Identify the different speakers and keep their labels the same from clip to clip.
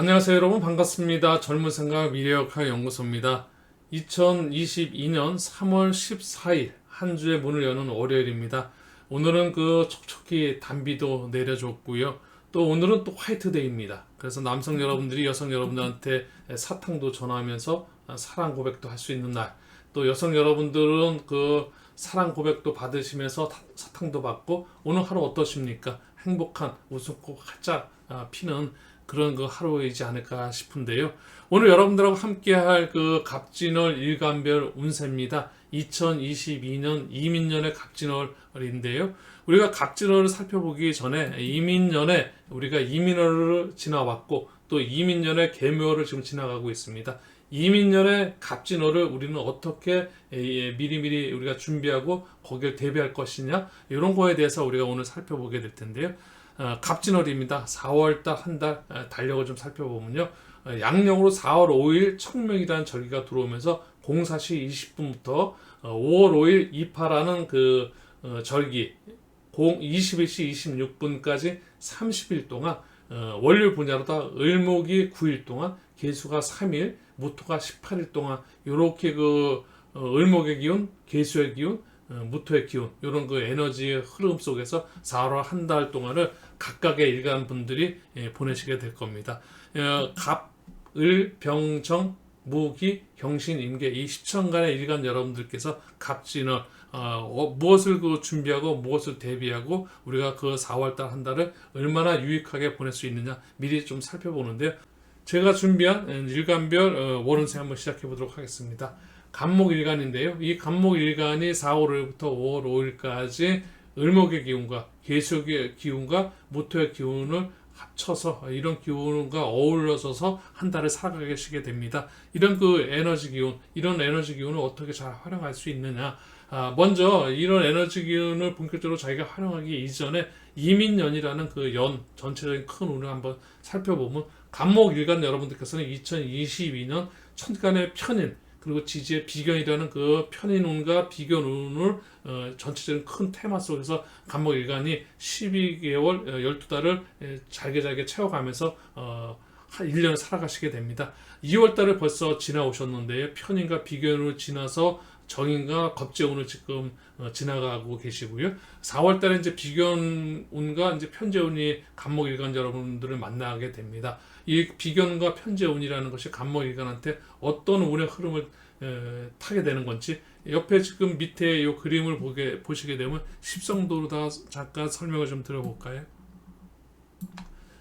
Speaker 1: 안녕하세요 여러분 반갑습니다. 젊은 생각 미래역학 연구소입니다. 2022년 3월 14일 한 주의 문을 여는 월요일입니다. 오늘은 그 촉촉히 단비도 내려줬고요. 또 오늘은 또 화이트데이입니다. 그래서 남성 여러분들이 여성 여러분들한테 사탕도 전하면서 사랑 고백도 할 수 있는 날. 또 여성 여러분들은 그 사랑 고백도 받으시면서 타- 사탕도 받고 오늘 하루 어떠십니까? 행복한 웃음꽃 활짝 아, 피는 그런 그 하루이지 않을까 싶은데요. 오늘 여러분들하고 함께 할 그 갑진월 일간별 운세입니다. 2022년 이민년의 갑진월인데요. 우리가 갑진월을 살펴보기 전에 이민년에 우리가 이민월을 지나왔고 또 이민년의 개묘월을 지금 지나가고 있습니다. 이민년의 갑진월을 우리는 어떻게 예, 미리미리 우리가 준비하고 거기를 대비할 것이냐 이런 거에 대해서 우리가 오늘 살펴보게 될 텐데요. 어, 갑진월입니다. 4월달 한 달 달력을 좀 살펴보면요. 어, 양력으로 4월 5일 청명이라는 절기가 들어오면서 04시 20분부터 5월 5일 이파라는 그 어, 절기 0 21시 26분까지 30일 동안 어, 월요일 분야로다 을목이 9일 동안 개수가 3일 무토가 18일 동안 이렇게 그 어, 을목의 기운, 개수의 기운, 어, 무토의 기운 이런 그 에너지의 흐름 속에서 4월 한 달 동안을 각각의 일간 분들이 예, 보내시게 될 겁니다. 어, 갑, 을, 병, 정, 무기, 경신, 임계 이 10천간의 일간 여러분들께서 갑진을 어, 어, 무엇을 그 준비하고 무엇을 대비하고 우리가 그 4월달 한 달을 얼마나 유익하게 보낼 수 있느냐 미리 좀 살펴보는데요. 제가 준비한 일간별 어, 월운세 한번 시작해 보도록 하겠습니다. 간목 일간인데요. 이 간목 일간이 4월 5일부터 5월 5일까지 을목의 기운과 개수의 기운과 무토의 기운을 합쳐서 이런 기운과 어우러져서 한 달을 살아가시게 됩니다. 이런 그 에너지 기운, 이런 에너지 기운을 어떻게 잘 활용할 수 있느냐. 아, 먼저 이런 에너지 기운을 본격적으로 자기가 활용하기 이전에 이민년이라는 그 연 전체적인 큰 운을 한번 살펴보면 간목 일간 여러분들께서는 2022년 천간의 편인 그리고 지지의 비견이라는 그 편인운과 비견운을 어, 전체적인 큰 테마 속에서 간목 일간이 12개월, 어, 12달을 잘게 잘게 채워가면서 어, 한 1년을 살아가시게 됩니다. 2월 달을 벌써 지나오셨는데 편인과 비견을 지나서 정인과 겁재운을 지금 어, 지나가고 계시고요. 4월 달에 이제 비견운과 이제 편재운이 간목 일간 여러분들을 만나게 됩니다. 이 비견과 편재운이라는 것이 간목 일간한테 어떤 운의 흐름을 에, 타게 되는 건지 옆에 지금 밑에 이 그림을 보게 보시게 되면 십성도로 다 잠깐 설명을 좀 들어볼까요?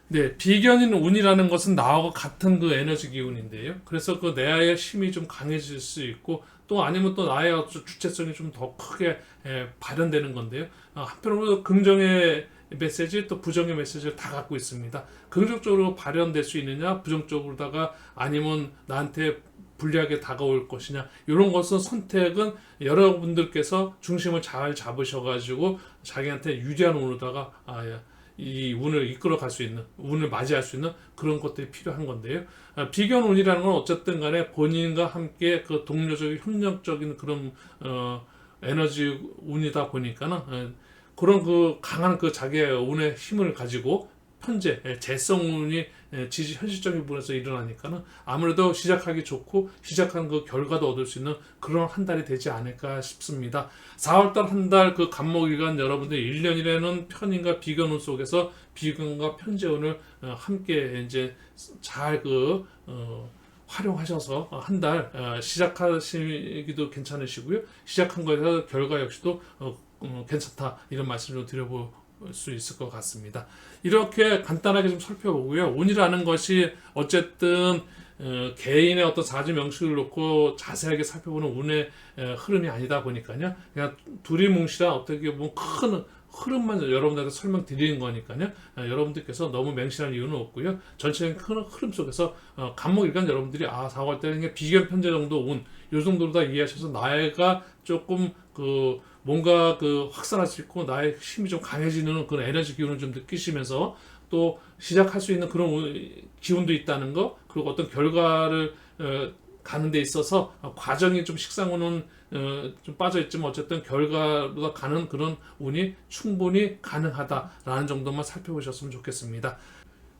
Speaker 1: 네, 비견인 운이라는 것은 나하고 같은 그 에너지 기운인데요. 그래서 그 내아의 힘이 좀 강해질 수 있고 또 아니면 또 나의 주체성이 좀 더 크게 에, 발현되는 건데요. 아, 한편으로 긍정의 메시지 또 부정의 메시지를 다 갖고 있습니다. 긍정적으로 발현될 수 있느냐, 부정적으로다가 아니면 나한테 불리하게 다가올 것이냐 이런 것은 선택은 여러분들께서 중심을 잘 잡으셔가지고 자기한테 유리한 운으로다가 아, 예, 이 운을 이끌어 갈 수 있는 운을 맞이할 수 있는 그런 것들이 필요한 건데요. 아, 비견 운이라는 건 어쨌든 간에 본인과 함께 그 동료적인 협력적인 그런 어, 에너지 운이다 보니까는 어, 그런 그 강한 그 자기의 운의 힘을 가지고 현재 예, 재성운이 예, 지지 현실적인 부분에서 일어나니까는 아무래도 시작하기 좋고 시작한 그 결과도 얻을 수 있는 그런 한 달이 되지 않을까 싶습니다. 4월달 한 달 그 간목일간 여러분들 1년이라는 편인과 비견운 속에서 비견과 편재운을 어, 함께 이제 잘그 어, 활용하셔서 한 달 시작하시기도 괜찮으시고요. 시작한 거에서 결과 역시도 어, 어, 괜찮다 이런 말씀을 좀 드려볼 수 있을 것 같습니다. 이렇게 간단하게 좀 살펴보고요. 운이라는 것이 어쨌든 어, 개인의 어떤 사주 명식을 놓고 자세하게 살펴보는 운의 에, 흐름이 아니다 보니까요. 그냥 두리뭉실한 어떻게 보면 큰 흐름만 여러분들한테 설명드리는 거니까요. 어, 여러분들께서 너무 맹신할 이유는 없고요. 전체적인 큰 흐름 속에서 어, 간목일간 여러분들이 아 4월 때는 비견 편제 정도 운, 요 정도로 다 이해하셔서 나이가 조금 그 뭔가 그 확산할 수 있고 나의 힘이 좀 강해지는 그런 에너지 기운을 좀 느끼시면서 또 시작할 수 있는 그런 운- 기운도 있다는 거 그리고 어떤 결과를 어, 가는 데 있어서 어, 과정이 좀 식상운은 어, 좀 빠져 있지만 어쨌든 결과로 가는 그런 운이 충분히 가능하다라는 정도만 살펴보셨으면 좋겠습니다.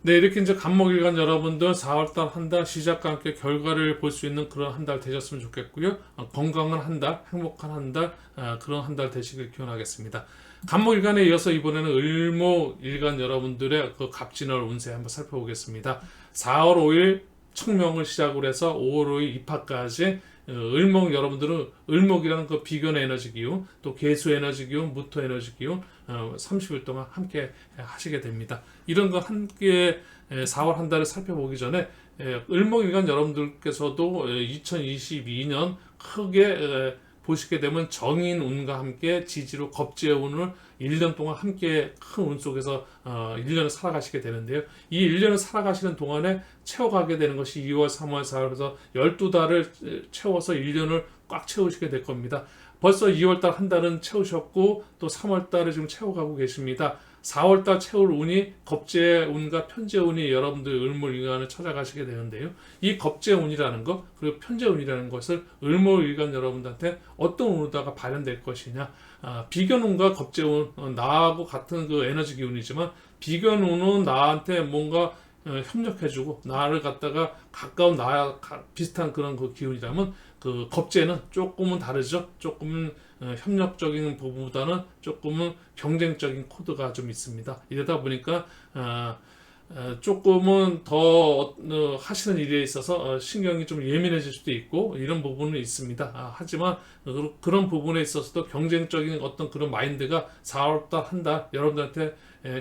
Speaker 1: 네, 이렇게 이제 간목일간 여러분들 4월달 한 달 시작과 함께 결과를 볼 수 있는 그런 한 달 되셨으면 좋겠고요. 어, 건강한 한 달, 행복한 한 달, 어, 그런 한 달 되시길 기원하겠습니다. 간목일간에 이어서 이번에는 을목일간 여러분들의 그 갑진월 운세 한번 살펴보겠습니다. 4월 5일 청명을 시작으로 해서 5월 5일 입하까지 어, 을목 여러분들은 을목이라는 그 비견의 에너지 기운, 또 개수 에너지 기운, 무토 에너지 기운 어, 30일 동안 함께 하시게 됩니다. 이런 거 함께 에, 4월 한 달을 살펴보기 전에 에, 을목일간 여러분들께서도 2022년 크게 에, 보시게 되면 정인 운과 함께 지지로 겁제 운을 1년 동안 함께 큰 운 속에서 어, 1년을 살아가시게 되는데요. 이 1년을 살아가시는 동안에 채워가게 되는 것이 2월, 3월, 4월 그래서 12달을 채워서 1년을 꽉 채우시게 될 겁니다. 벌써 2월달 한 달은 채우셨고 또 3월달을 지금 채워가고 계십니다. 4월달 채울 운이 겁제 운과 편제 운이 여러분들 을목일간을 찾아가시게 되는데요. 이 겁제 운이라는 것 그리고 편제 운이라는 것을 을목일간 여러분들한테 어떤 운으로다가 발현될 것이냐. 아, 비견 운과 겁제 운 어, 나하고 같은 그 에너지 기운이지만 비견 운은 나한테 뭔가 어, 협력해주고 나를 갖다가 가까운 나와 가- 비슷한 그런 그 기운이라면 그 겁제는 조금은 다르죠. 조금은 어, 협력적인 부분보다는 조금은 경쟁적인 코드가 좀 있습니다. 이러다 보니까 어, 어, 조금은 더 어, 하시는 일에 있어서 어, 신경이 좀 예민해질 수도 있고 이런 부분은 있습니다. 아, 하지만 어, 그런 부분에 있어서도 경쟁적인 어떤 그런 마인드가 4월달 한 달 여러분들한테 예,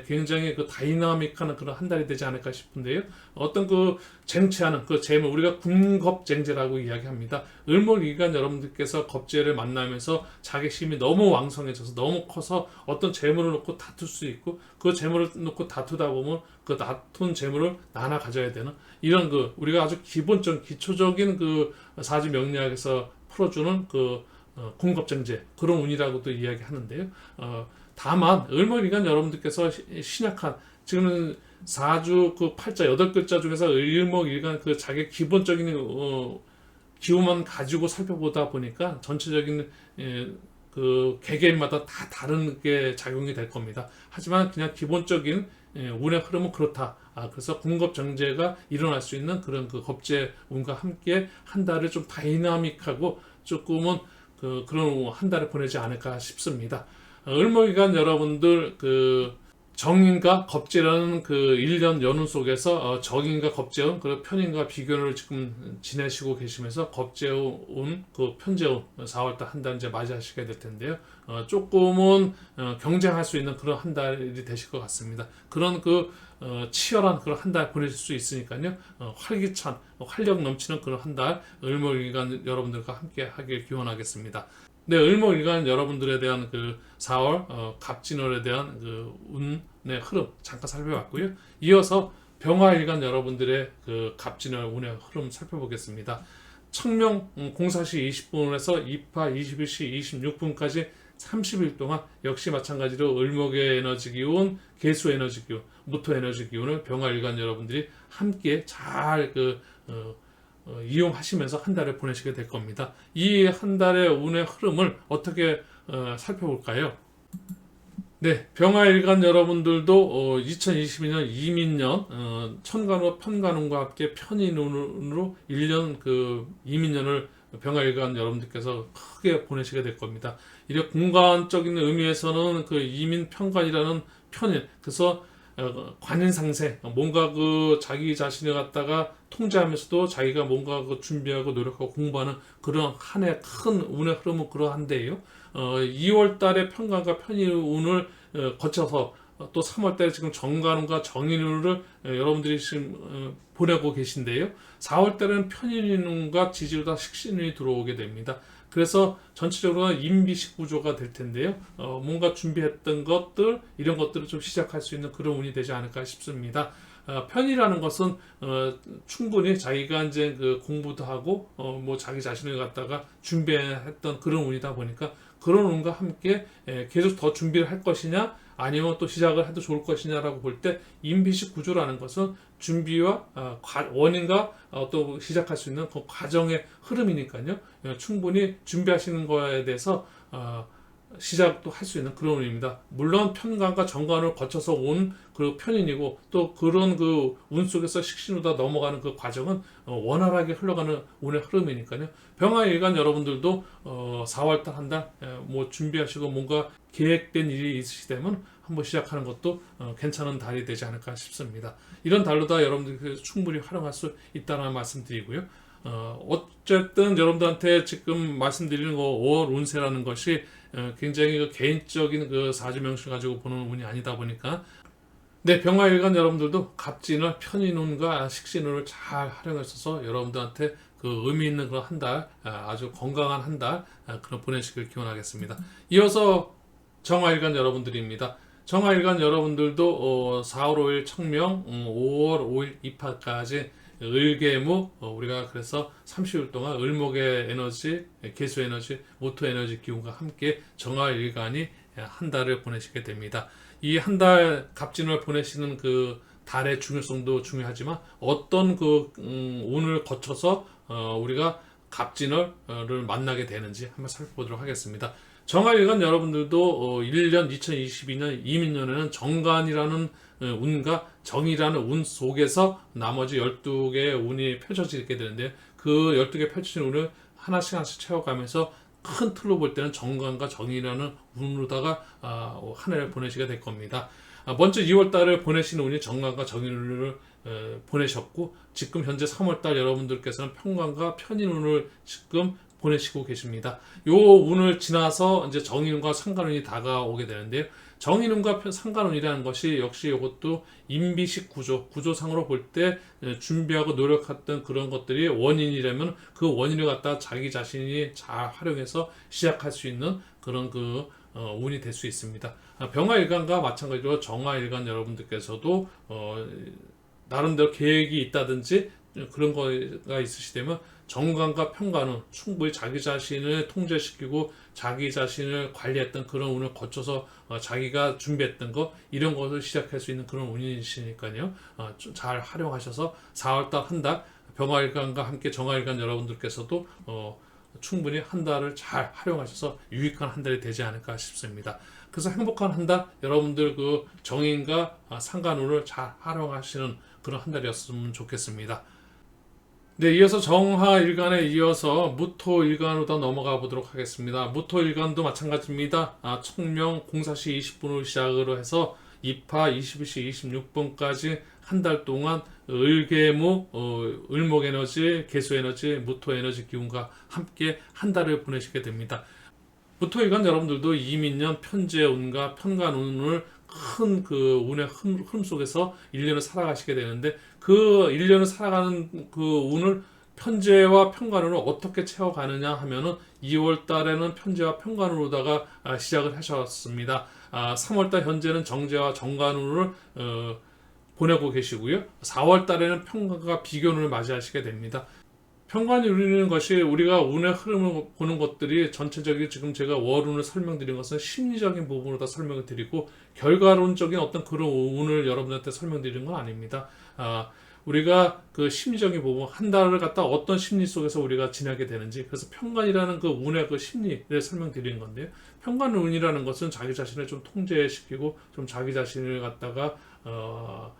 Speaker 1: 굉장히 그 다이나믹한 그런 한 달이 되지 않을까 싶은데요. 어떤 그 쟁취하는 그 재물 우리가 군겁쟁제라고 이야기합니다. 을목일간 여러분들께서 겁제를 만나면서 자기심이 너무 왕성해져서 너무 커서 어떤 재물을 놓고 다툴 수 있고 그 재물을 놓고 다투다 보면 그 다툰 재물을 나눠 가져야 되는 이런 그 우리가 아주 기본적 기초적인 그 사지 명리학에서 풀어주는 그 어, 군겁쟁제 그런 운이라고도 이야기하는데요. 어, 다만 을목일간 여러분들께서 시- 신약한 지금은 사주 그 팔자 여덟 글자 중에서 을목일간 그 자기 기본적인 어, 기호만 가지고 살펴보다 보니까 전체적인 예, 그 개개인마다 다 다른 게 작용이 될 겁니다. 하지만 그냥 기본적인 예, 운의 흐름은 그렇다. 아, 그래서 공급 정제가 일어날 수 있는 그런 그 겁제 운과 함께 한 달을 좀 다이나믹하고 조금은 그 그런 한 달을 보내지 않을까 싶습니다. 어, 을목일간 여러분들 그 정인과 겁제라는 그 1년 연운 속에서 어, 정인과 겁제운 그리고 편인과 비견을 지금 지내시고 계시면서 겁제운 그 편제운 4월달 한 달 이제 맞이하시게 될 텐데요. 어, 조금은 어, 경쟁할 수 있는 그런 한 달이 되실 것 같습니다. 그런 그 어, 치열한 그런 한 달 보내실 수 있으니까요. 어, 활기찬 어, 활력 넘치는 그런 한 달 을목일간 여러분들과 함께 하길 기원하겠습니다. 네, 을목일간 여러분들에 대한 그 4월 어, 갑진월에 대한 그 운의 흐름 잠깐 살펴봤고요. 이어서 병화일간 여러분들의 그 갑진월 운의 흐름 살펴보겠습니다. 청명 음, 04시 20분에서 입하 21시 26분까지 30일 동안 역시 마찬가지로 을목의 에너지 기운, 개수 에너지 기운, 무토 에너지 기운을 병화일간 여러분들이 함께 잘그 어, 어, 이용하시면서 한 달을 보내시게 될 겁니다. 이 한 달의 운의 흐름을 어떻게 어, 살펴볼까요? 네, 병화일간 여러분들도 어, 2022년 이민년 어, 천간호 편간운과 함께 편인운으로 1년 그 이민년을 병화일간 여러분들께서 크게 보내시게 될 겁니다. 이렇게 공간적인 의미에서는 그 이민 편관이라는 편인 그래서 어, 관인상세 뭔가 그 자기 자신을 갖다가 통제하면서도 자기가 뭔가 그 준비하고 노력하고 공부하는 그런 한 해 큰 운의 흐름은 그러한데요. 어, 2월 달에 편관과 편인운을 어, 거쳐서 어, 또 3월 달에 지금 정관운과 정인운을 어, 여러분들이 지금 어, 보내고 계신데요. 4월 달에는 편인운과 지지로 다 식신운이 들어오게 됩니다. 그래서 전체적으로 인비식 구조가 될 텐데요. 어, 뭔가 준비했던 것들 이런 것들을 좀 시작할 수 있는 그런 운이 되지 않을까 싶습니다. 어, 편이라는 것은 어, 충분히 자기가 이제 그 공부도 하고 어, 뭐 자기 자신을 갖다가 준비했던 그런 운이다 보니까 그런 운과 함께 예, 계속 더 준비를 할 것이냐 아니면 또 시작을 해도 좋을 것이냐라고 볼때 인비식 구조라는 것은 준비와 어, 과- 원인과 어, 또 시작할 수 있는 그 과정의 흐름이니까요. 예, 충분히 준비하시는 거에 대해서 어, 시작도 할 수 있는 그런 운입니다. 물론 편관과 정관을 거쳐서 온 그 편인이고 또 그런 그 운 속에서 식신으로 넘어가는 그 과정은 어, 원활하게 흘러가는 운의 흐름이니까요. 병화일간 여러분들도 어, 4월달 한 달 뭐 준비하시고 뭔가 계획된 일이 있으시다면 한번 시작하는 것도 어, 괜찮은 달이 되지 않을까 싶습니다. 이런 달로 다 여러분들 충분히 활용할 수 있다는 말씀드리고요. 어, 어쨌든 여러분들한테 지금 말씀드리는 거 5월 운세라는 것이 어, 굉장히 그 개인적인 그 사주명식 가지고 보는 운이 아니다 보니까 네, 병화일간 여러분들도 갑진을 편인운과 식신운을 잘 활용하셔서 여러분들한테 그 의미 있는 그런 한 달, 아, 아주 건강한 한 달, 아, 그런 보내시길 기원하겠습니다. 이어서 정화일간 여러분들입니다. 정화일간 여러분들도 어, 4월 5일 청명, 음, 5월 5일 입하까지 을개무 어, 우리가 그래서 30일 동안 을목의 에너지, 개수 에너지, 모토 에너지 기운과 함께 정화일간이 한 달을 보내시게 됩니다. 이 한 달 갑진을 보내시는 그 달의 중요성도 중요하지만 어떤 그 음, 운을 거쳐서 어, 우리가 갑진을 만나게 되는지 한번 살펴보도록 하겠습니다. 정화일간 여러분들도 어, 1년 2022년 이민년에는 정관이라는 어, 운과 정이라는 운 속에서 나머지 12개의 운이 펼쳐지게 되는데 그 12개 펼쳐진 운을 하나씩 하나씩 채워가면서 큰 틀로 볼 때는 정관과 정이라는 운으로다가 아, 한 해를 보내시게 될 겁니다. 아, 먼저 2월 달을 보내시는 운이 정관과 정인운을 에, 보내셨고 지금 현재 3월 달 여러분들께서는 평관과 편인운을 지금 보내시고 계십니다. 요 운을 지나서 이제 정인운과 상관운이 다가오게 되는데요. 정인운과 편- 상관운이라는 것이 역시 이것도 인비식 구조, 구조상으로 볼 때 준비하고 노력했던 그런 것들이 원인이라면 그 원인을 갖다 자기 자신이 잘 활용해서 시작할 수 있는 그런 그 어, 운이 될 수 있습니다. 아, 병화일간과 마찬가지로 정화일간 여러분들께서도 어, 나름대로 계획이 있다든지 그런 거가 있으시다면 정관과 평관은 충분히 자기 자신을 통제시키고 자기 자신을 관리했던 그런 운을 거쳐서 어, 자기가 준비했던 거 이런 것을 시작할 수 있는 그런 운이시니까요. 어, 좀잘 활용하셔서 4월달 한 달 병화일간과 함께 정화일간 여러분들께서도 어, 충분히 한 달을 잘 활용하셔서 유익한 한 달이 되지 않을까 싶습니다. 그래서 행복한 한 달 여러분들 그 정인과 아, 상관운을 잘 활용하시는 그런 한 달이었으면 좋겠습니다. 네, 이어서 정화 일간에 이어서 무토 일간으로 넘어가 보도록 하겠습니다. 무토 일간도 마찬가지입니다. 아, 청명 04시 20분으로 시작으로 해서 입하 22시 26분까지 한 달 동안 을개무, 어, 을목 에너지, 개수 에너지, 무토 에너지 기운과 함께 한 달을 보내시게 됩니다. 무토 일간 여러분들도 이민년 편재 운과 편관 운을 큰 그 운의 흐름 속에서 1년을 살아가시게 되는데 그 1년을 살아가는 그 운을 편재와 편관으로 어떻게 채워가느냐 하면은 2월 달에는 편재와 편관으로다가 아, 시작을 하셨습니다. 아, 3월 달 현재는 정재와 정관운을 어, 보내고 계시고요. 4월 달에는 편관과 비견운을 맞이하시게 됩니다. 편관이 누리는 것이 우리가 운의 흐름을 보는 것들이 전체적인 지금 제가 월운을 설명드린 것은 심리적인 부분으로 다 설명을 드리고 결과론적인 어떤 그런 운을 여러분한테 설명드리는 건 아닙니다. 아, 우리가 그 심리적인 부분 한 달을 갖다 어떤 심리 속에서 우리가 지나게 되는지 그래서 편관이라는 그 운의 그 심리를 설명드리는 건데요. 편관 운이라는 것은 자기 자신을 좀 통제시키고 좀 자기 자신을 갖다가 어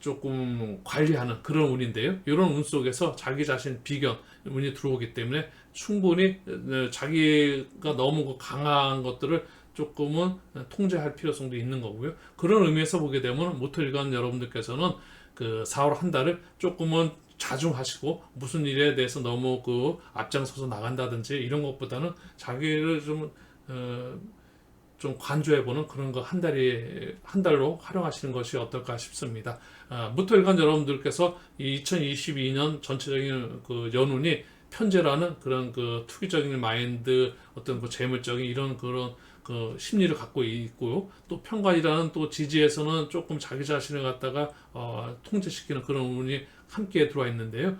Speaker 1: 조금 관리하는 그런 운인데요. 이런 운 속에서 자기 자신 비견 운이 들어오기 때문에 충분히 어, 자기가 너무 그 강한 것들을 조금은 통제할 필요성도 있는 거고요. 그런 의미에서 보게 되면 모토일간 여러분들께서는 그 4월 한 달을 조금은 자중하시고 무슨 일에 대해서 너무 그 앞장서서 나간다든지 이런 것보다는 자기를 좀 어, 좀 관조해보는 그런 거 한 달이 한 달로 활용하시는 것이 어떨까 싶습니다. 아, 무토일간 여러분들께서 이 2022년 전체적인 그 연운이 편제라는 그런 그 투기적인 마인드 어떤 그 재물적인 이런 그런 그 심리를 갖고 있고요. 또 편관이라는 또 지지에서는 조금 자기 자신을 갖다가 어, 통제시키는 그런 운이 함께 들어와 있는데요.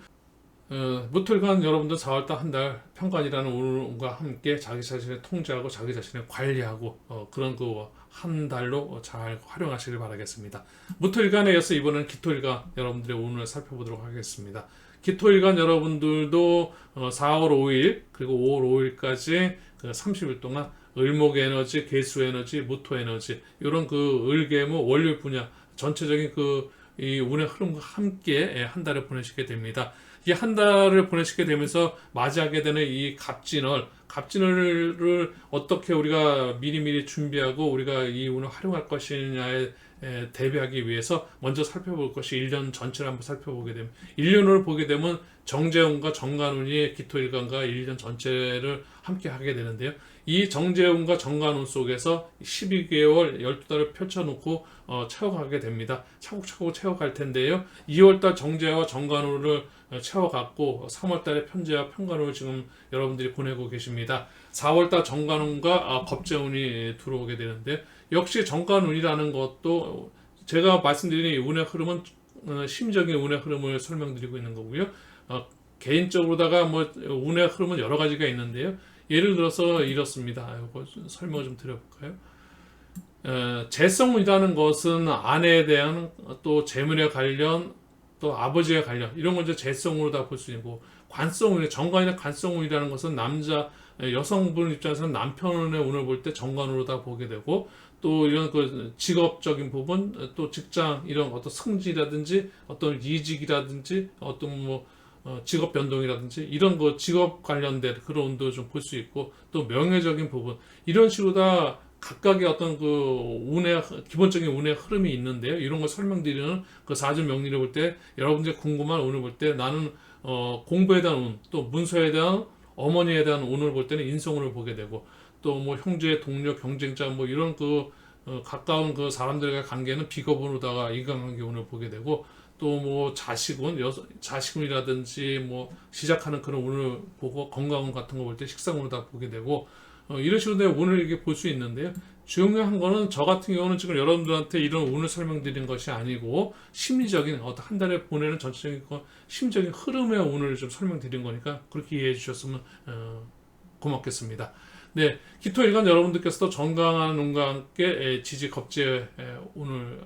Speaker 1: 어, 무토일간 여러분들 4월달 한달 편관이라는 운과 함께 자기 자신을 통제하고 자기 자신을 관리하고 어, 그런 그 한 달로 잘 활용하시길 바라겠습니다. 무토일간에 이어서 이번엔 기토일간 여러분들의 운을 살펴보도록 하겠습니다. 기토일간 여러분들도 어, 4월 5일 그리고 5월 5일까지 그 30일 동안 을목 에너지, 개수 에너지, 무토 에너지 이런 그 을개모 월요일 분야 전체적인 그 이 운의 흐름과 함께 예, 한 달을 보내시게 됩니다. 이 한 달을 보내시게 되면서 맞이하게 되는 이 갑진월, 갑진월을 어떻게 우리가 미리미리 준비하고 우리가 이 운을 활용할 것이냐에 에, 대비하기 위해서 먼저 살펴볼 것이 1년 전체를 한번 살펴보게 되면 1년을 보게 되면 정재운과 정관운이 기토일간과 1년 전체를 함께 하게 되는데요. 이 정재운과 정관운 속에서 12개월 12달을 펼쳐놓고 어, 채워가게 됩니다. 차곡차곡 채워갈 텐데요. 2월달 정재와 정관운을 어, 채워갔고 3월달에 편재와 편관운을 지금 여러분들이 보내고 계십니다. 4월달 정관운과 아, 겁재운이 들어오게 되는데 역시 정관운이라는 것도 제가 말씀드린 이 운의 흐름은 어, 심적인 운의 흐름을 설명드리고 있는 거고요. 어, 개인적으로다가 뭐 운의 흐름은 여러 가지가 있는데요. 예를 들어서 이렇습니다. 이거 좀 설명을 좀 드려볼까요? 어, 재성이라는 것은 아내에 대한 또 재물에 관련 또 아버지에 관련 이런 걸 이제 재성으로 다 볼 수 있고 관성운 정관이나 관성운이라는 것은 남자 여성분 입장에서는 남편의 운을 볼 때 정관으로 다 보게 되고 또 이런 그 직업적인 부분 또 직장 이런 어떤 승지라든지 어떤 이직이라든지 어떤 뭐 어, 직업 변동이라든지 이런 거 직업 관련된 그런 운도 좀 볼 수 있고 또 명예적인 부분 이런 식으로 다 각각의 어떤 그 운의 기본적인 운의 흐름이 있는데요. 이런 걸 설명드리는 그 사주 명리를 볼 때 여러분들이 궁금한 운을 볼 때 나는 어, 공부에 대한 운, 또 문서에 대한 어머니에 대한 운을 볼 때는 인성운을 보게 되고 또 뭐 형제, 동료, 경쟁자 뭐 이런 그 어, 가까운 그 사람들과의 관계는 비겁운으로다가 인간관계 운을 보게 되고 또 뭐 자식운, 여, 자식운이라든지 뭐 시작하는 그런 운을 보고 건강운 같은 거 볼 때 식상운을 다 보게 되고 어, 이런 식으로 내가 운을 이렇게 볼 수 있는데요. 중요한 거는 저 같은 경우는 지금 여러분들한테 이런 운을 설명드리는 것이 아니고 심리적인 어떤 한 달에 보내는 전체적인 거, 심적인 흐름의 운을 좀 설명드린 거니까 그렇게 이해해 주셨으면 어, 고맙겠습니다. 네, 기토일간 여러분들께서도 건강한 운과 함께 에, 지지 겁제 에, 운을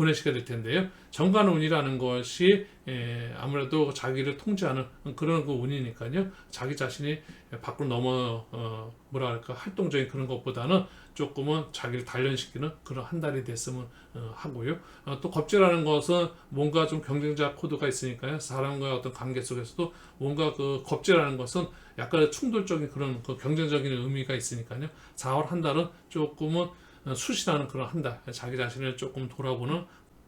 Speaker 1: 보내시게 될 텐데요. 정관운이라는 것이 에, 아무래도 자기를 통제하는 그런 그 운이니까요. 자기 자신이 밖으로 넘어 어, 뭐라 할까 활동적인 그런 것보다는 조금은 자기를 단련시키는 그런 한 달이 됐으면 어, 하고요. 어, 또 겁제라는 것은 뭔가 좀 경쟁자 코드가 있으니까요. 사람과의 어떤 관계 속에서도 뭔가 그 겁제라는 것은 약간 충돌적인 그런 그 경쟁적인 의미가 있으니까요. 4월 한 달은 조금은 어, 수신하는 그런 한 달, 자기 자신을 조금 돌아보는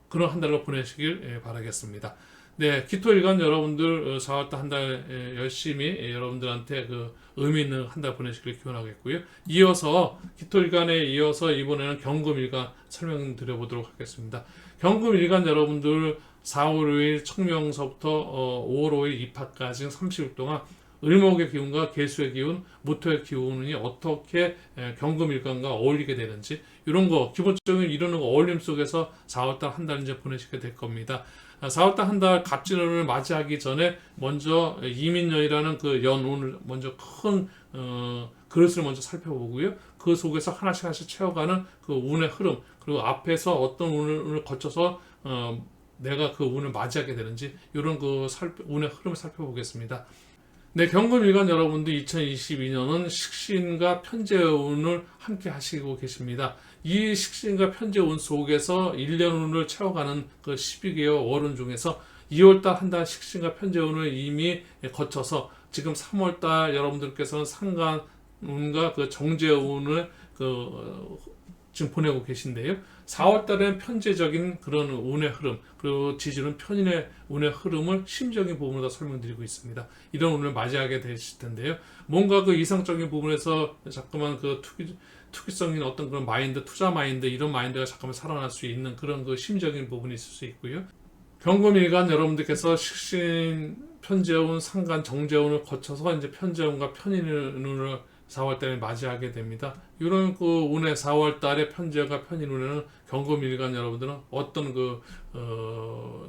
Speaker 1: 그런 한 달로 보내시길 예, 바라겠습니다. 네, 기토 일간 여러분들 4월달 한 달 열심히 예, 여러분들한테 그 의미 있는 한 달 보내시길 기원하겠고요. 이어서 기토 일간에 이어서 이번에는 경금 일간 설명드려 보도록 하겠습니다. 경금 일간 여러분들 4월 5일 청명서부터 어, 5월 5일 입학까지 30일 동안 을목의 기운과 개수의 기운, 무토의 기운이 어떻게 에, 경금일간과 어울리게 되는지 이런 거 기본적인 이런 거 어울림 속에서 4월달 한 달 이제 보내시게 될 겁니다. 4월달 한 달 갑진월을 맞이하기 전에 먼저 이민년이라는 그 연운을 먼저 큰 어, 그릇을 먼저 살펴보고요. 그 속에서 하나씩 하나씩 채워가는 그 운의 흐름 그리고 앞에서 어떤 운을 거쳐서 어, 내가 그 운을 맞이하게 되는지 이런 그 살, 운의 흐름을 살펴보겠습니다. 네, 경금일간 여러분들 2022년은 식신과 편재운을 함께 하시고 계십니다. 이 식신과 편재운 속에서 1년운을 채워가는 그 12개월 월운 중에서 2월달 한 달 식신과 편재운을 이미 거쳐서 지금 3월달 여러분들께서는 상관운과 그 정재운을 그 어, 지금 보내고 계신데요. 4월 달에는 편제적인 그런 운의 흐름, 그리고 지지는 편인의 운의 흐름을 심적인 부분으로 설명드리고 있습니다. 이런 운을 맞이하게 되실 텐데요. 뭔가 그 이상적인 부분에서 자꾸만 그 투기, 투기성인 어떤 그런 마인드, 투자 마인드, 이런 마인드가 잠깐만 살아날 수 있는 그런 그 심적인 부분이 있을 수 있고요. 경금일간 여러분들께서 식신 편재운, 상간, 정재운을 거쳐서 이제 편재운과 편인의 운을 4월 달에 맞이하게 됩니다. 이런 그 운의 4월 달에 편제가 편인 운에는 경금일간 여러분들은 어떤 그 어,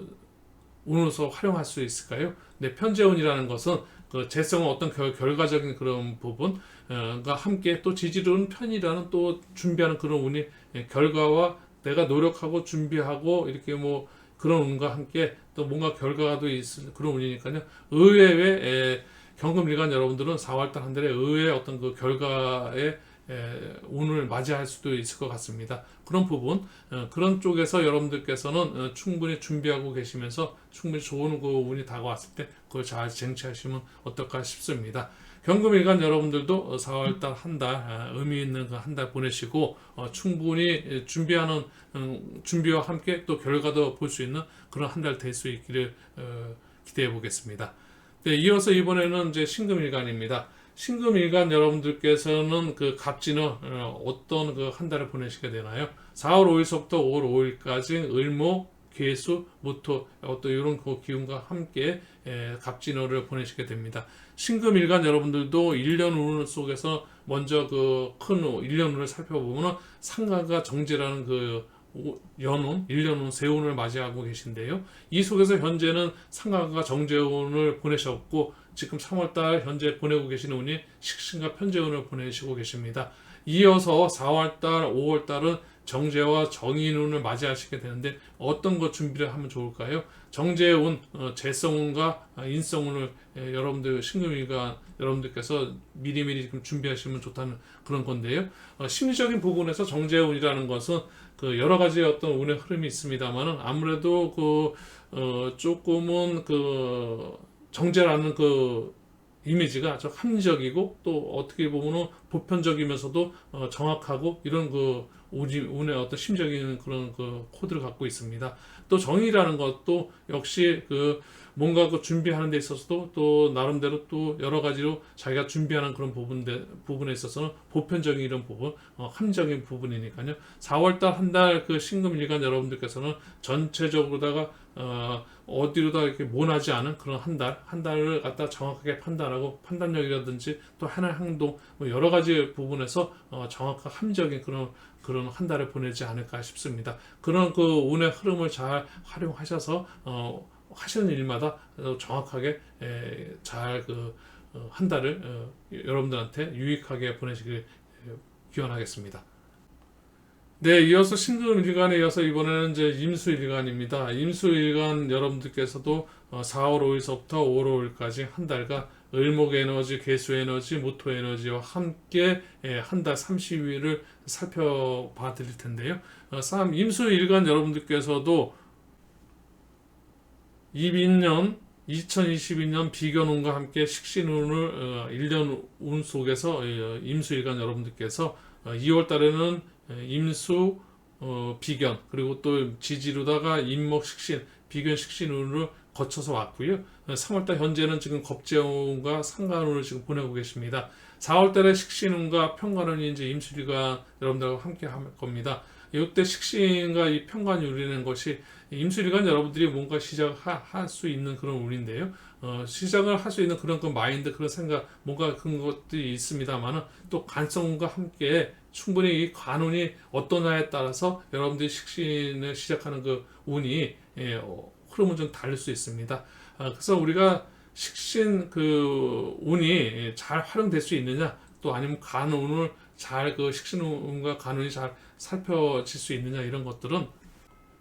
Speaker 1: 운으로서 활용할 수 있을까요? 네, 편제운이라는 것은 그 재성은 어떤 결, 결과적인 그런 부분과 함께 또 지지르는 편이라는 또 준비하는 그런 운이 예, 결과와 내가 노력하고 준비하고 이렇게 뭐 그런 운과 함께 또 뭔가 결과도 있을 그런 운이니까요. 의외의 에, 경금 일간 여러분들은 4월달 한 달에 의외의 어떤 그 결과에 에, 운을 맞이할 수도 있을 것 같습니다. 그런 부분, 어, 그런 쪽에서 여러분들께서는 어, 충분히 준비하고 계시면서 충분히 좋은 그 운이 다가왔을 때 그걸 잘 쟁취하시면 어떨까 싶습니다. 경금일간 여러분들도 4월달 한 달 의미 있는 그 한 달 보내시고 어, 충분히 준비하는 음, 준비와 함께 또 결과도 볼 수 있는 그런 한 달 될 수 있기를 어, 기대해 보겠습니다. 네, 이어서 이번에는 이제 신금일간입니다. 신금일간 여러분들께서는 그 갑진은 어, 어떤 그 한 달을 보내시게 되나요? 4월 5일서부터 5월 5일까지 을목, 개수, 무토 어떤 이런 그 기운과 함께 에, 갑진어를 보내시게 됩니다. 신금일간 여러분들도 1년 운 속에서 먼저 그 큰 1년 운을 살펴보면 상가가 정제라는 그 오- 연운, 1년 운, 세운을 맞이하고 계신데요. 이 속에서 현재는 상가가 정제운을 보내셨고 지금 3월달 현재 보내고 계시는 운이 식신과 편제운을 보내시고 계십니다. 이어서 4월달, 5월달은 정제와 정인운을 맞이하시게 되는데 어떤 것 준비를 하면 좋을까요? 정제운, 어, 재성운과 아, 인성운을 예, 여러분들 신금일간 여러분들께서 미리미리 지금 준비하시면 좋다는 그런 건데요. 어, 심리적인 부분에서 정제운이라는 것은 그 여러 가지 어떤 운의 흐름이 있습니다만은 아무래도 그 어, 조금은 그 정제라는 그 이미지가 좀 합리적이고 또 어떻게 보면은 보편적이면서도 어, 정확하고 이런 그 운이, 운의 어떤 심적인 그런 그 코드를 갖고 있습니다. 또 정의라는 것도 역시 그 뭔가 그 준비하는 데 있어서도 또 나름대로 또 여러 가지로 자기가 준비하는 그런 부분 부분에 있어서는 보편적인 이런 부분, 어, 합리적인 부분이니까요. 4월달 한 달 그 신금 일간 여러분들께서는 전체적으로다가 어, 어디로다 이렇게 모나지 않은 그런 한 달, 한 달을 갖다 정확하게 판단하고 판단력이라든지 또 하나의 행동, 뭐 여러 가지 부분에서 어, 정확한 합리적인 그런 그런 한 달을 보내지 않을까 싶습니다. 그런 그 운의 흐름을 잘 활용하셔서 어, 하시는 일마다 어, 정확하게 잘그 어, 한 달을 어, 여러분들한테 유익하게 보내시길 에, 기원하겠습니다. 네, 이어서 신금일간에 이어서 이번에는 이제 임수일간입니다. 임수일간 여러분들께서도 어, 4월 5일서부터 5월 5일까지 한 달간 을목 에너지, 개수 에너지, 모토 에너지와 함께 한 달 30일을 살펴봐 드릴 텐데요. 어, 삼 임수일간 여러분들께서도 이민년 2022년 비견운과 함께 식신운을 어, 1년 운 속에서 어, 임수일간 여러분들께서 어, 2월 달에는 임수 어, 비견 그리고 또 지지로다가 임목 식신 비견 식신운을 거쳐서 왔고요. 3월달 현재는 지금 겁재운과 상관운을 지금 보내고 계십니다. 4월달에 식신운과 평관운이 이제 임수일간 여러분들과 함께 할 겁니다. 이때 식신과 이 평관율이라는 것이 임수일간 여러분들이 뭔가 시작할 수 있는 그런 운인데요. 어, 시작을 할 수 있는 그런 그 마인드, 그런 생각, 뭔가 그런 것들이 있습니다만은 또 간성과 함께 충분히 이 관운이 어떠냐에 따라서 여러분들이 식신을 시작하는 그 운이 예, 어, 흐름은 좀 다를 수 있습니다. 아, 그래서 우리가 식신 그 운이 잘 활용될 수 있느냐, 또 아니면 간운을 잘 그 식신운과 간운이 잘 살펴질 수 있느냐 이런 것들은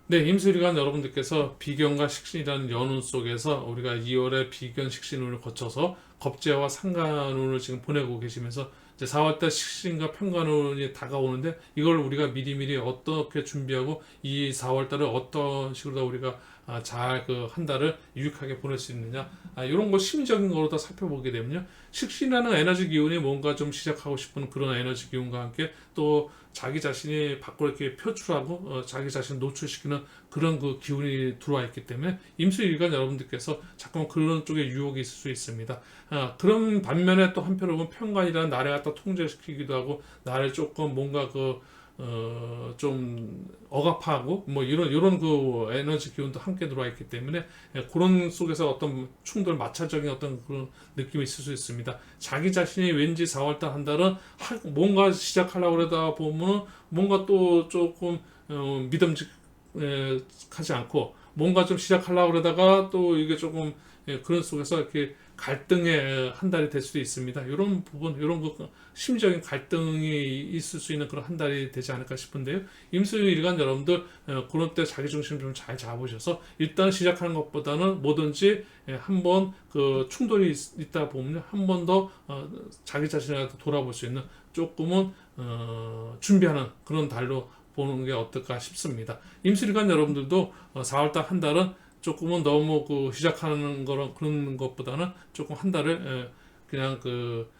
Speaker 1: 네, 임수일간 여러분들께서 비견과 식신이라는 연운 속에서 우리가 2월에 비견 식신운을 거쳐서 겁재와 상관운을 지금 보내고 계시면서 이제 4월달 식신과 평관운이 다가오는데 이걸 우리가 미리미리 어떻게 준비하고 이 4월달을 어떤 식으로 우리가 아, 잘그 한 달을 유익하게 보낼 수 있느냐 아, 이런 거 심리적인 거로 다 살펴보게 되면요 식신이라는 에너지 기운이 뭔가 좀 시작하고 싶은 그런 에너지 기운과 함께 또 자기 자신이 밖으로 이렇게 표출하고 어, 자기 자신을 노출시키는 그런 그 기운이 들어와 있기 때문에 임수일간 여러분들께서 자꾸만 그런 쪽에 유혹이 있을 수 있습니다. 아, 그런 반면에 또 한편으로 보면 평관이라는 나를 갖다 통제시키기도 하고 나를 조금 뭔가 그 어, 좀 억압하고 뭐 이런 이런 그 에너지 기운도 함께 들어와 있기 때문에 예, 그런 속에서 어떤 충돌 마찰적인 어떤 그런 느낌이 있을 수 있습니다. 자기 자신이 왠지 4월달 한 달은 하- 뭔가 시작하려고 그러다 보면 뭔가 또 조금 어, 믿음직하지 않고 뭔가 좀 시작하려고 그러다가 또 이게 조금 예, 그런 속에서 이렇게 갈등의 한 달이 될 수도 있습니다. 이런 부분, 이런 그 심적인 갈등이 있을 수 있는 그런 한 달이 되지 않을까 싶은데요. 임수일간 여러분들 어, 그런 때 자기 중심 좀 잘 잡으셔서 일단 시작하는 것보다는 뭐든지 예, 한번 그 충돌이 있, 있다 보면 한 번더 어, 자기 자신을 돌아볼 수 있는 조금은 어, 준비하는 그런 달로 보는 게 어떨까 싶습니다. 임수일간 여러분들도 어, 4월달 한 달은 조금은 너무 그 시작하는 거랑 그런 것보다는 조금 한 달을 에, 그냥 그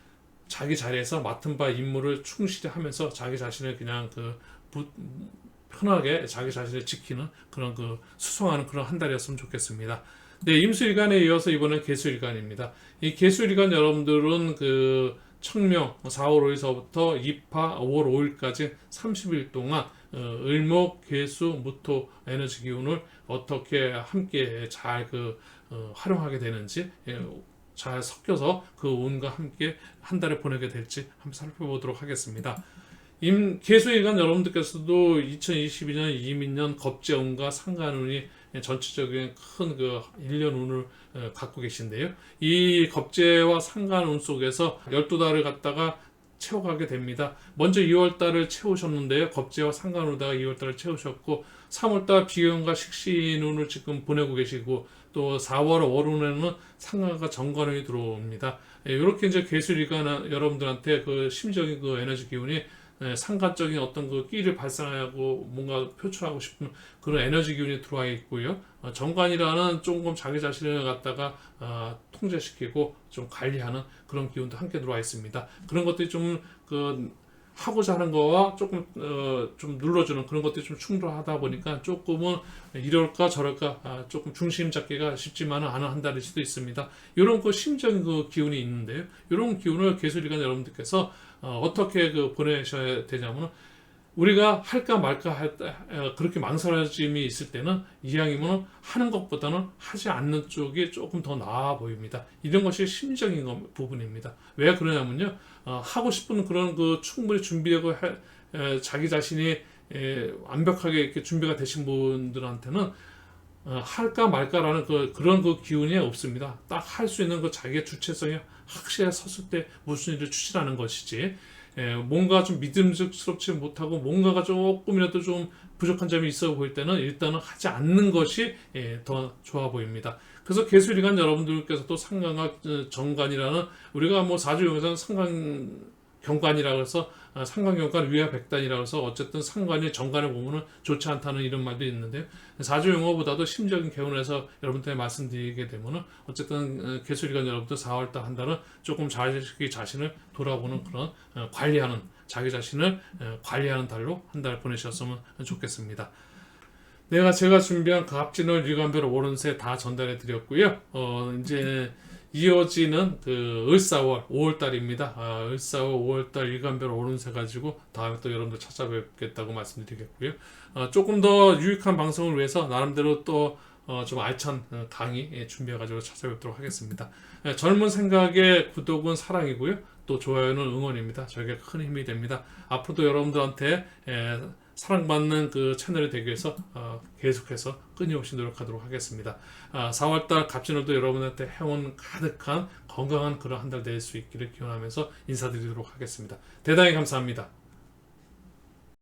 Speaker 1: 자기 자리에서 맡은 바 임무를 충실히 하면서 자기 자신을 그냥 그 부- 편하게 자기 자신을 지키는 그런 그 수송하는 그런 한 달이었으면 좋겠습니다. 네, 임수일간에 이어서 이번엔 개수일간입니다. 이 개수일간 여러분들은 그 청명 4월 5일서부터 입하 5월 5일까지 30일 동안 어, 을목, 개수, 무토 에너지 기운을 어떻게 함께 잘그 활용하게 되는지 예, 잘 섞여서 그 운과 함께 한 달을 보내게 될지 한번 살펴보도록 하겠습니다. 임 개수일간 여러분들께서도 2022년 이민년 겁재운과 상간운이 전체적인 큰 그 1년 운을 어, 갖고 계신데요. 이 겁재와 상간운 속에서 12달을 갖다가 채워가게 됩니다. 먼저 2월 달을 채우셨는데요. 겁재와 상간운다가 2월 달을 채우셨고 3월 달 비견과 식신운을 지금 보내고 계시고 또 4월 월운에는 상간과 정관운이 들어옵니다. 예, 이렇게 이제 개수리가 여러분들한테 그 심적인 그 에너지 기운이 예, 상관적인 어떤 그 끼를 발산하고 뭔가 표출하고 싶은 그런 에너지 기운이 들어와 있고요. 어, 정관이라는 조금 자기 자신을 갖다가 어, 통제시키고 좀 관리하는 그런 기운도 함께 들어와 있습니다. 그런 것들이 좀그 하고자 하는 거와 조금 어, 좀 눌러주는 그런 것들이 좀 충돌하다 보니까 조금은 이럴까 저럴까 아, 조금 중심 잡기가 쉽지만은 않은 한 달일 수도 있습니다. 이런 그 심적인 그 기운이 있는데요. 이런 기운을 개수리간 여러분들께서 어, 어떻게 그 보내셔야 되냐면은 우리가 할까 말까 할 때, 어, 그렇게 망설여짐이 있을 때는 이왕이면 하는 것보다는 하지 않는 쪽이 조금 더 나아 보입니다. 이런 것이 심적인 거- 부분입니다. 왜 그러냐면요, 어, 하고 싶은 그런 그 충분히 에, 자기 자신이 에, 완벽하게 이렇게 준비가 되신 분들한테는 어, 할까 말까라는 그 그런 그 기운이 없습니다. 딱 할 수 있는 그 자기의 주체성이 확실히 섰을 때 무슨 일을 추진하는 것이지. 예, 뭔가 좀 믿음직스럽지 못하고 뭔가가 조금이라도 좀 부족한 점이 있어 보일 때는 일단은 하지 않는 것이 예, 더 좋아 보입니다. 그래서 개수리간 여러분들께서도 상관과 어, 정관이라는 우리가 뭐 사주 용에서는 상관 경관이라고 해서 아, 상관경관 위와 백단이라고 해서 어쨌든 상관이 정관을 보면은 좋지 않다는 이런 말도 있는데요. 사주 용어보다도 심적인 개운해서 여러분들께 말씀드리게 되면은 어쨌든 어, 개수리간 여러분들 4월달 한 달은 조금 자기 자신을 돌아보는 그런 어, 관리하는 자기 자신을 어, 관리하는 달로 한 달 보내셨으면 좋겠습니다. 내가 제가 준비한 갑진월 일간별 오른세 다 전달해 드렸고요. 어 이제 이어지는 그 을사월 5월달입니다. 아, 을사월 5월달 일간별 오른세 가지고 다음에 또 여러분들 찾아뵙겠다고 말씀드리겠고요. 어, 조금 더 유익한 방송을 위해서 나름대로 또 어, 좀 알찬 어, 강의 예, 준비해가지고 찾아뵙도록 하겠습니다. 예, 젊은 생각의 구독은 사랑이고요. 또 좋아요는 응원입니다. 저에게 큰 힘이 됩니다. 앞으로도 여러분들한테 예, 사랑받는 그 채널이 되기 위해서 어, 계속해서 끊임없이 노력하도록 하겠습니다. 아, 4월달 갑진월도 여러분한테 행운 가득한 건강한 그런 한 달 될 수 있기를 기원하면서 인사드리도록 하겠습니다. 대단히 감사합니다.